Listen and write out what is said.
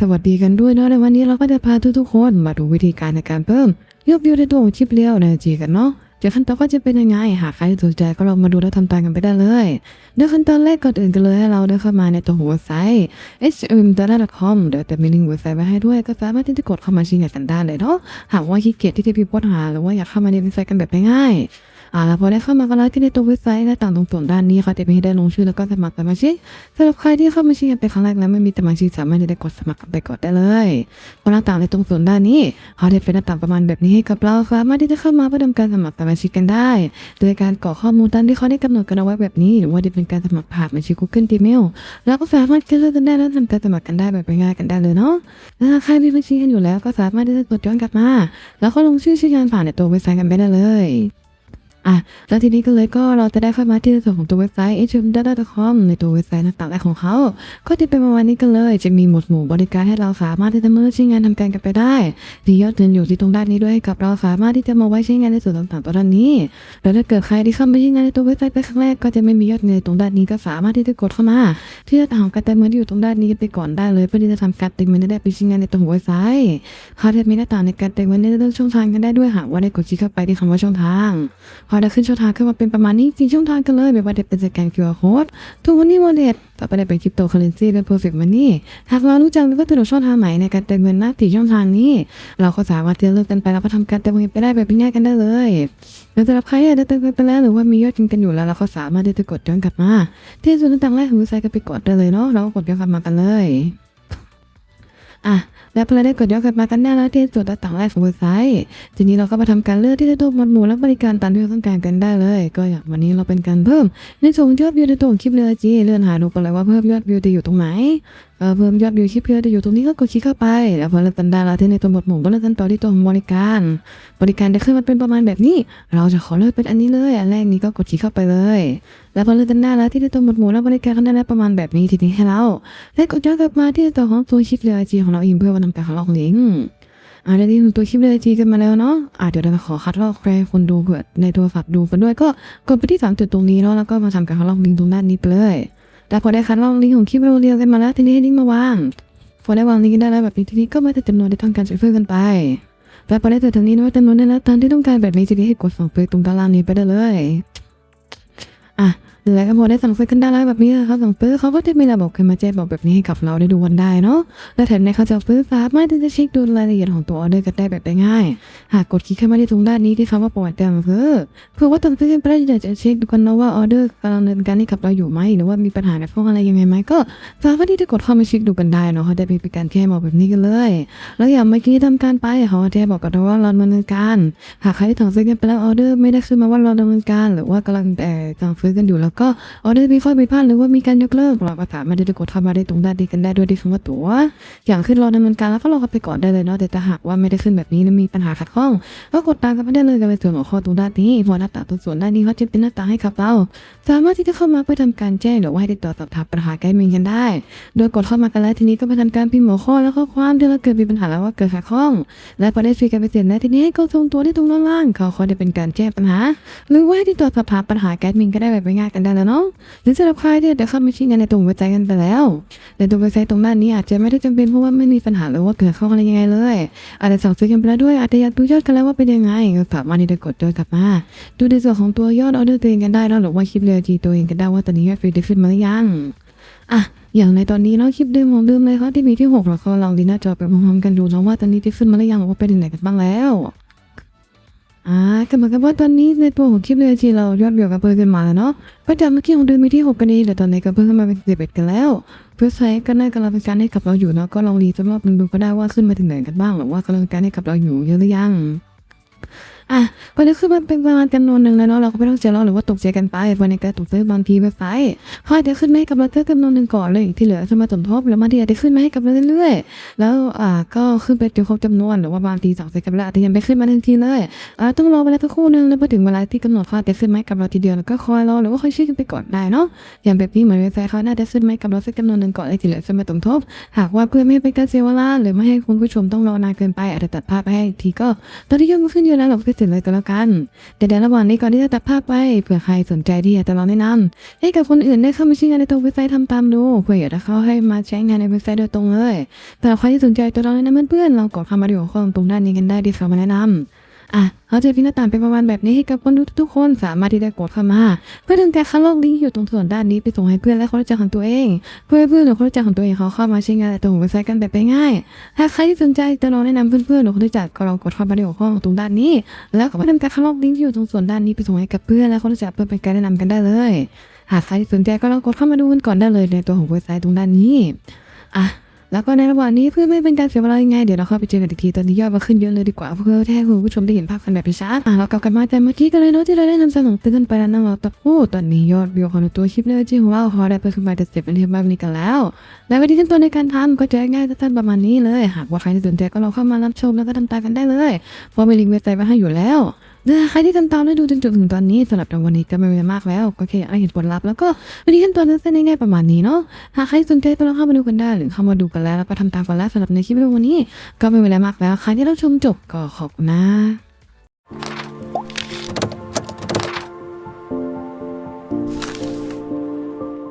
สวัสดีกันด้วยเนาะในวันนี้เราก็จะพาทุกๆคนมาดูวิธีการในการเพิ่มยอดวิวในตัวของคลิปเลี้ยวในจีกันเนาะเดี๋ยวขั้นตอนก็จะเป็นยังไงหากใครสนใจก็ลองมาดูแล้วทำตามกันไปได้เลยเดี๋ยวขั้นตอนแรกก่อนอื่นกันเลยให้เราเดินเข้ามาในตัวหัวไซต์ hm.com เดี๋ยวจะมีลิงก์เว็บไซต์ไว้ให้ด้วยก็สามารถที่จะกดเข้ามาชิงกันได้เลยเนาะหากว่าขี้เกียจที่จะพิมพ์ค้นหาหรือว่าอยากเข้ามาในเว็บไซต์กันแบบง่ายๆ อ่าแล้วพอได้เข้ามาก็แล้วที่ในตัวเว็บไซต์หน้ต่างตรงส่วนด้านนี้ค่ะจะมีให้ได้ลงชื่อแล้วก็สมัครสมาชิกสำหรับใครที่เข้ามาชิกันเป็นครั้งแรกแล้วไม่มีสมาชิกสามารถที่จะกดสมัครไปก่อนได้เลยเพราะหน้าต่างในตรงส่วนด้านนี้เขาได้เป็นหน้าต่างประมาณแบบนี้ให้กับเราสามารถที่จะเข้ามาเพื่อทำการสมัครสมาชิกกันได้ โดยการกรอกข้อมูลตามที่เขาได้กำหนดกันเอาไว้แบบนี้ หรือว่าจะเป็นการสมัครผ่านบัญชี Google Gmail แล้วก็สามารถเลือกกันได้แล้วทำการสมัครกันได้แบบง่ายกันได้เลยเนาะและถ้าใครมีบัญชีกันอยู่แล้วก็สามารถที่จะกดย้อนกลับมา แล้วก็ลงชื่อชื่องานผ่านในตัวเว็บไซต์กันไปได้เลย อะแล้วทีนี้ก็เลยก็เราจะได้เข้ามาที่ส่วนของตัวเว็บไซต์ hm.com ในตัวเว็บไซต์หน้าต่างแรกของเขา ก็จะเป็นประมาณนี้กันเลย จะมีหมวดหมู่บริการให้เราสามารถที่จะมาใช้งานทำการกันไปได้มียอดเงินอยู่ที่ตรงด้านนี้ด้วยให้กับเราสามารถที่จะมาไว้ใช้งานในส่วนต่างๆตัวด้านนี้ แล้วถ้าเกิดใครที่เข้ามาใช้งานในตัวเว็บไซต์เป็นครั้งแรกก็จะไม่มียอดเงินตรงด้านนี้ก็สามารถที่จะกดเข้ามาที่จะต่างของการเติมเงินที่อยู่ตรงด้านนี้ไปก่อนได้เลยเพื่อที่จะทำการเติมเงินได้ไปใช้งานในตัวเว็บไซต์เขาจะมีหน้าต่างในการเติมเงินในเรื่องช่องทางกันได้ด้วยหากว่าได้กดคลิกเข้าไปที่คำว่าช่องทางพอได้ขึ้นช่องทางขึ้นมาเป็นประมาณนี้จริงช่องทางกันเลยไม่ว่าจะเป็นสแกน QR code ทูมันนี่วอลเล็ตต่อไปได้เป็นคริปโตเคอเรนซีและ perfect money หากเรารู้จักหรือว่าสะดวกช่องทางไหนในการเติมเงินหน้าสี่ช่องทางนี้ เราก็สามารถที่จะเลือกกันไปแล้วก็ทำการเติมเงินไปได้แบบง่ายกันได้เลยแล้วสำหรับใครอยากจะเติมเงินไปแล้วหรือว่ามียอดเงินกันอยู่แล้วเราก็สามารถที่จะกดย้อนกลับมาที่ส่วนต่างๆแรกของเว็บไซต์ก็ไปกดได้เลยเนาะเราก็กดย้อนกลับมากันเลย อะและพอเราได้กดย้อนกลับมากันแน่แล้วที่จุดต่างๆแรกของเว็บไซต์ทีนี้เราก็มาทำการเลือกที่จะดูหมวดหมู่และบริการตามที่เราต้องการกันได้เลย ก็อย่างวันนี้เราเป็นการเพิ่ม ในส่วนของยอดวิวในตัวคลิปเลยจีเลื่อนหาดูกันเลยว่าเพิ่มยอดวิวจะอยู่ตรงไหนเออเพิ่มยอดวิวคลิปเพื่อจะอยู่ตรงนี้ก็กดคลิกเข้าไปแล้วพอเราตันได้แล้วที่ในตัวหมดหมู่ก็เลื่อนกันต่อที่ตัวของบริการ บริการจะขึ้นมาเป็นประมาณแบบนี้ เราจะขอเลือกเป็นอันนี้เลยอันแรกนี้ก็กดคลิกเข้าไปเลย แล้วพอเลื่อนกันด้แล้วที่ในตัวหมดหมู่และบริการก็ได้ประมาณแบบนี้ทีนี้ให้เราได้กดย้อนกลับมาที่ตัวของตัวคลิปเลยจีของเราเองเพื่อมาทำการของเราลิงก์อ่าได้ที่ตัวคลิปเลยทีกันมาแล้วเนาะอ่าเดี๋ยวเราขอคัดลอกแครคนดูเผื่อในโทรศัพท์ดูกันด้วยก็กดไปที่สามจุดตรงนี้เนาะแล้วก็มาทำการคัดลอกลิงก์ตรงด้านนี้ไปเลย แต่พอได้คัดลอกลิงก์ของคลิปเราเรียนกันมาแล้วทีนี้ให้ลิงก์มาวาง พอได้วางลิงก์ได้แล้วแบบนี้ทีนี้ก็มาแต่จำนวนที่ต้องการจะเพิ่มกันไปแต่พอได้เจอตรงนี้นะว่าจำนวนได้แล้วตามที่ต้องการแบบนี้ทีนี้ให้กดสั่งซื้อตรงด้านล่างนี้ไปได้เลยอะ แล้วก็พอได้สั่งซื้อกันได้แล้วแบบนี้นะครับสั่งซื้อเขาก็จะมีระบบเคยมาแจ้งบอกแบบนี้ให้กับเราได้ดูวันได้เนาะและแถมในเขาจะซื้อสามารถที่จะเช็คดูรายละเอียดของตัวออเดอร์กันได้แบบได้ง่าย หากกดคลิกเข้ามาที่ตรงด้านนี้ที่คำว่าประวัติการสั่งซื้อเพื่อว่าสั่งซื้อนไปแล้วอยากจะเช็คดูกันนะว่าออเดอร์กำลังดำเนินการให้กับเราอยู่ไหมหรือว่ามีปัญหาในพวกอะไรยังไงไหมก็สามารถที่จะกดเข้ามาเช็คดูกันได้เนาะเขาจะมีการแก้บอกแบบนี้กันเลย แล้วอย่างเมื่อกี้ทำการไปเขาจะบอกกันว่าเราดำเนินการ หากใครที่สั่งซื้อกันไปแล้วออเดอร์ไม่ได้ขึ้นมาว่าเราดำเนินการ หรือว่ากำลังแต่สั่งซื้อกันอยู่แล้วก็ออเดอร์มีข้อผิดพลาดหรือว่ามีการยกเลิกเราก็สามารถที่จะกดเข้ามาได้ตรงด้านนี้กันได้ด้วยที่คำว่าตัว อย่างขึ้นรอดำเนินการแล้วก็รอกันไปก่อนได้เลยเนาะแต่ถ้าหากว่าไม่ได้ขึ้นแบบนี้และมีปัญหาขัดข้อง ก็กดตามกันไปได้เลยกันในส่วนของข้อตรงด้านนี้พอหน้าตาตรงส่วนด้านนี้เขาจะเป็นหน้าตาให้กับเรา สามารถที่จะเข้ามาเพื่อทำการแจ้งหรือว่าให้ติดต่อสอบถามปัญหาใกล้เมียกันได้ โดยกดเข้ามากันแล้วทีนี้ก็ไปทำการพิมพ์หัวข้อและข้อความที่เราเกิดมีปัญหาแล้วว่าเกิดขัดข้อง และพอได้ฟรีกันไปเสร็จแล้วทีนี้ให้กดตรงตัวที่ตรงล่างเขาเขาจะเป็นการแจ้งปัญหา หรือว่าให้ติดต่อสอบถามปัญหาแก๊สมินก็ได้แบบง่ายกันได้แล้วเนาะหรือสำหรับใครที่จะเข้ามาชี้งานในตรงเว็บไซต์กันไปแล้ว ในตรงเว็บไซต์ตรงด้านนี้อาจจะไม่ได้จำเป็นเพราะว่าไม่มีปัญหาหรือว่าเกิดข้ออะไรยังไงเลย อาจจะสั่งซื้อกันไปแล้วด้วยอาจจะอยากดูยอดกันแล้วว่าเป็นยังไงก็สามารถที่จะกดยอดกลับมาดูในส่วนของตัวยอดออเดอร์ตัวเองกันได้แล้วหรือว่าคลิปเรียลทีตัวเองกันได้ว่าตอนนี้ยอดฟรีได้ขึ้นมาหรือยังอะอย่างในตอนนี้เนาะคลิปเดิมของเดิมเลยเขาที่มีที่หกแล้วก็ลองดีหน้าจอไปพร้อมๆกันดูแล้วว่าตอนนี้ด้ขึ้นมาหรือยังหรือว่าไปถึงไหนกันบ้างแล้ว อ่าก็เหมือนกับว่าตอนนี้ในตัวของคลิปเลยที่เรายอดวิวกับเพิ่มขึ้นมาแล้วเนาะก็จากเมื่อกี้ของเดิมมีที่หกกันดีแต่ตอนนี้ก็เพิ่มขึ้นมาเป็นสิบเอ็ดกันแล้วเพื่อใช้ก็น่ากำลังเป็นการให้กับเราอยู่เนาะก็ลองรีสำรอบหนึงดูก็ได้ว่าขึ้นมาถึงไหนกันบ้างหรือว่ากำลังการให้กับเราอยู่เยอะหรือยังอะพอได้ขึ้นมาเป็นประมาณจำนวนหนึ่งแล้วเนาะเราก็ไม่ต้องใจร้อนหรือว่าตกใจกันไปเพราะในการตกใจบางทีเว็บไซต์เขาอาจจะขึ้นมาให้กับเราแค่จำนวนหนึ่งก่อนเลยที่เหลือจะมาสมทบแล้วบาทีอาจจะขึ้นมาให้กับเราเรื่อยๆแล้วอ่าก็ขึ้นไปจนครบจำนวนหรือว่าบางทีสั่งใส่กับเราอาจจะยังไม่ขึ้นมาทันทีเลยอ่าต้องรอเวลาสักครู่หนึงแล้วพอถึงเวลาที่กำหนดเขาอาจจะขึ้นมาให้กับเราทีเดียวแล้วก็คอยรอหรือว่าคอยชื่อกันไปก่อนได้เนาะอย่างแบบนี้เหมือนเว็บไซต์เขาน่าจะขึ้นมาให้กับเราสักจำนวนหนึ่งก่อนแล้วที่เหลือจะมาสมทบ หากว่าเพื่อไม่ให้เป็นการเสียเวลาหรือไม่ให้คุณผู้ชมต้องรอนานเกินไปอาจจะตัดภาพไปให้ทีก็ตอนที่ยอดมันขึ้นเยอะแล้วเราก็เสร็จเลยก็แล้วกัน แต่ในระหว่างนี้ก่อนที่จะตัดภาพไปเผื่อใครสนใจที่อยากจะลองแนะนำให้กับคนอื่นได้เข้ามาใช้งานในตัวเว็บไซต์ทำตามดูเพื่ออยากจะเข้าให้มาใช้งานในเว็บไซต์โดยตรงเลยแต่ใครที่สนใจจะลองแนะนำเพื่อนๆเรากดเข้ามาดูข้อมูลตรงด้านนี้กันได้ที่เขามาแนะนำ อะเขาจะพินาต่างเป็นประมาณแบบนี้ให้กับคนดูทุกคนสามารถที่จะกดเข้ามา เพื่อดึงการคัดลอกลิงก์อยู่ตรงส่วนด้านนี้ไปส่งให้เพื่อนและคนรู้จักของตัวเอง เพื่อให้เพื่อนหรือคนรู้จักของตัวเองเขาเข้ามาใช้งานในตัวเว็บไซต์กันแบบง่ายถ้าใครที่สนใจจะลองแนะนำเพื่อนๆหรือคนรู้จักก็ลองกดเข้ามาในหัวข้อตรงด้านนี้ แล้วก็มาทำการคัดลอกลิงก์ที่อยู่ตรงส่วนด้านนี้ไปส่งให้กับเพื่อนและคนรู้จักเพื่อเป็นการแนะนำกันได้เลยหากใครที่สนใจก็ลองกดเข้ามาดูกันก่อนได้เลยในตัวของเว็บไซต์ตรงด้านนี้อะ แล้วก็ในระหว่างนี้เพื่อไม่เป็นการเสียเวลายังไงเดี๋ยวเราเข้าไปเจอกันอีกทีตอนนี้ยอดมาขึ้นเยอะเลยดีกว่าเพื่อให้คุณผู้ชมได้เห็นภาพกันแบบชัดอะเรากลับกันมาแต่เมื่อกี้กันเลยเนาะที่เราได้นำเสนอเตือนไปแล้วนะว่าตะพูตอนนี้ยอดวิวของตัวคลิปเลยจริงของเราพอได้ไปขึ้นมาแต่เจ็บเป็นเทียบแบบนี้กันแล้ว และวิธีขั้นตอนในการทำก็จะง่ายสั้นๆประมาณนี้เลย หากว่าใครสนใจก็ลองเข้ามารับชมแล้วก็ทำตามกันได้เลยเพราะมีลิงก์เว็บไซต์ไว้ให้อยู่แล้ว ใครที่ติดตามได้ดูจนจบถึงตอนนี้สำหรับในวันนี้ก็ไม่มีมากแล้วก็แค่อาเห็นผลลัพธ์แล้วก็วันนี้ขั้นตอนนั้นเส้นง่ายๆประมาณนี้เนาะหากใครสนใจก็ลองเข้ามาดูกันได้หรือเข้ามาดูกันแล้วแล้วก็ทำตามกันแล้วสำหรับในคลิปวิดีโอวันนี้ ก็ไม่มีอะไรมากแล้วใครที่รับชมจบก็ขอบคุณนะ